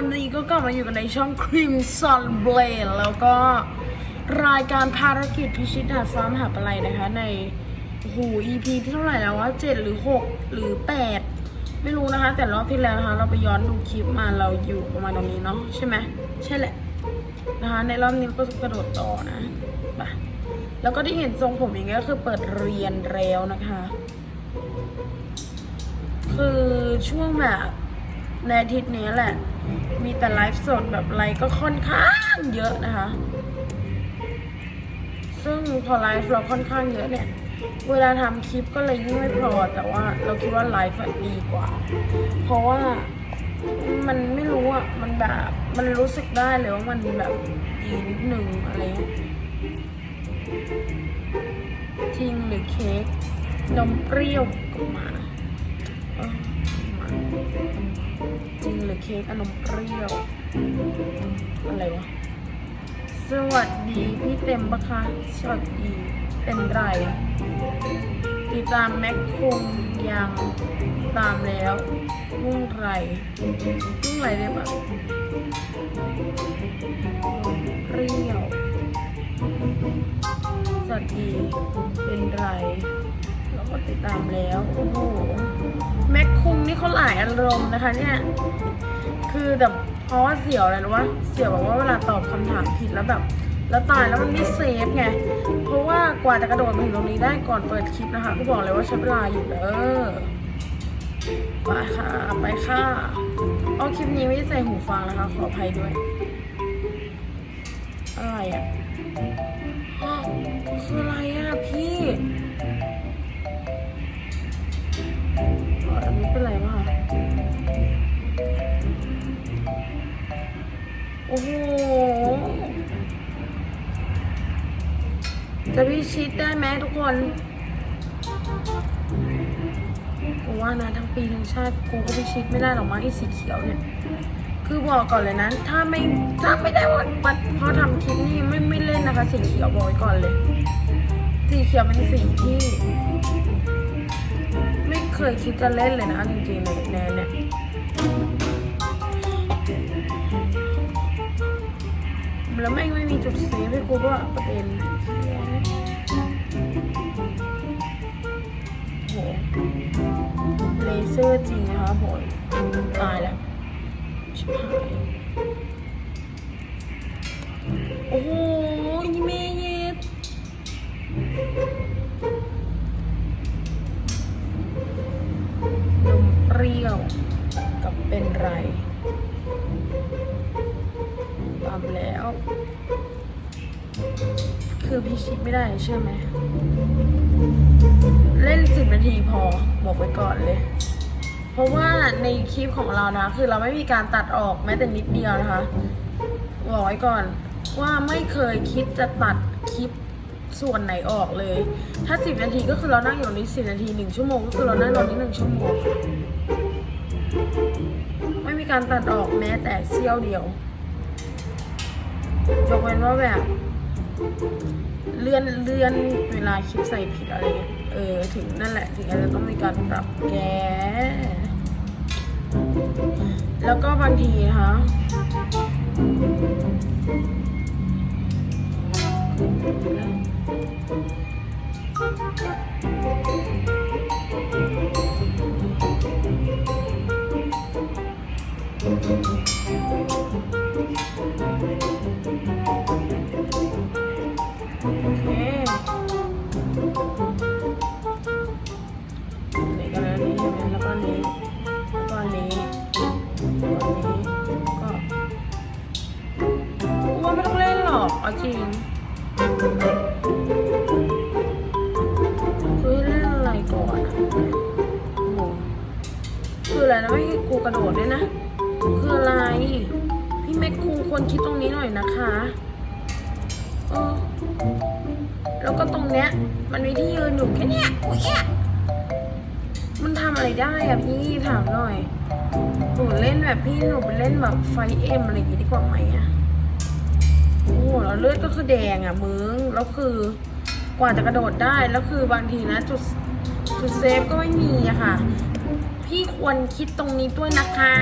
คนนี้ก็กลับมาอยู่กันในช่อง Crimson Blade แล้วก็รายการภารกิจพิชิตหาดฟ้ามหาปลัยนะคะ ในหู EP ที่เท่าไหร่แล้ววะเจ็ดหรือหกหรือแปดไม่รู้นะคะ แต่รอบที่แล้วนะคะ เราไปย้อนดูคลิปมาเราอยู่ประมาณตรงนี้เนาะใช่ไหมใช่แหละนะคะ ในรอบนี้ก็กระโดดต่อนะไปแล้วก็ที่เห็นทรงผมอย่างเงี้ยก็คือเปิดเรียนแล้วนะคะ คือช่วงแบบในอาทิตย์นี้แหละ มีแต่ไลฟ์สดแบบไลฟ์ก็ค่อนข้างเยอะนะคะ ซึ่งพอไลฟ์เราค่อนข้างเยอะเนี่ย เวลาทำคลิปก็เลยยิ่งไม่พอ แต่ว่าเราคิดว่าไลฟ์ดีกว่า เพราะว่ามันไม่รู้อะ มันแบบ มันรู้สึกได้เลยว่ามันแบบดีนิดนึงอะไรเงี้ยจริงหรือเค้กนมเปรี้ยวกับหมา ค้กอนมเปรี้ยว อะไรวะ สวัสดีพี่เต็มปะคะสวัสดีเป็นไร ติดตามแม็กคุงยังตามแล้วมุ่งไรมุ่งไรได้ปะเปรี้ยว สวัสดีเป็นไรแล้วก็ติดตามแล้ว โอ้โห แม็กคุงนี่เขาหลายอารมณ์นะคะเนี่ย คือแบบเพราะว่าเสี่ยวอะไรรู้ว่าเสี่ยวแบบว่าเวลาตอบคำถามผิดแล้วแบบ แล้วตายแล้วมันไม่เซฟไง เพราะว่ากว่าจะกระโดดมาถึงตรงนี้ได้ก่อนเปิดคลิปนะคะก็บอกเลยว่าใช้เวลาอยู่เด้อไปค่ะ ไปค่ะเอาคลิปนี้ไม่ได้ใส่หูฟังนะคะ ขออภัยด้วย อะไรอะ จะพิชิตได้ไหมทุกคนกูว่านะทั้งปีทั้งชาติกูก็พิชิตไม่ได้หรอกมั้งไอ้สีเขียวเนี่ย คือบอกก่อนเลยนะถ้าไม่ถ้าไม่ได้ว่าปัดพอทำคลิปนี่ไม่ไม่เล่นนะคะ สีเขียวบอกไว้ก่อนเลย สีเขียวเป็นสีที่ ไม่เคยคิดจะเล่นเลยนะจริงๆในแนเนี่ยแล้วแม่งไม่มีจุดเซฟให้กูด้วยประเด็น เลเซอร์จริงนะคะโหยตายแล้วชิบหายโอ้โหยี่เมเย็ดนมเปรี้ยวกับเป็นไรตามแล้ว คือพิชิตไม่ได้ใช่ไหม เล่นสิบนาทีพอบอกไว้ก่อนเลย เพราะว่าในคลิปของเรานะ คือเราไม่มีการตัดออกแม้แต่นิดเดียวนะคะบอกไว้ก่อนว่าไม่เคยคิดจะตัดคลิปส่วนไหนออกเลย ถ้าสิบนาทีก็คือเรานั่งอยู่นี้สิบนาทีหนึ่งชั่วโมงก็คือเรานั่งตรงนี้หนึ่งชั่วโมง ไม่มีการตัดออกแม้แต่เสี้ยวเดียวยกเว้นว่าแบบ เลื่อนเลื่อนเวลาคลิปใส่ผิดอะไรเงี้ยเออถึงนั่นแหละถึงอาจจะต้องมีการปรับแก้แล้วก็บางทีนะคะโนนี้แล้วก็อันนี้แล้วก็อันนี้ก็กูว่าไม่ต้องเล่นหรอกเอาจริงคือเล่นอะไรก่อนอะงงคืออะไรนะไม่ให้กูกระโดดด้วยนะ คืออะไร พี่แม็กคุงควรคิดตรงนี้หน่อยนะคะเออแล้วก็ตรงเนี้ย มันมีที่ยืนอยู่แค่เนี้ยโอ้ย มันทำอะไรได้อะพี่ถามหน่อยหนูเล่นแบบพี่หนูไปเล่นแบบไฟเอ็มอะไรอย่างงี้ดีกว่าไหมอะโอ้โหแล้วเลือดก็คือแดงอะมึงแล้วคือกว่าจะกระโดดได้แล้วคือบางทีนะจุดจุดเซฟก็ไม่มีอะค่ะ พี่ควรคิดตรงนี้ด้วยนะคะ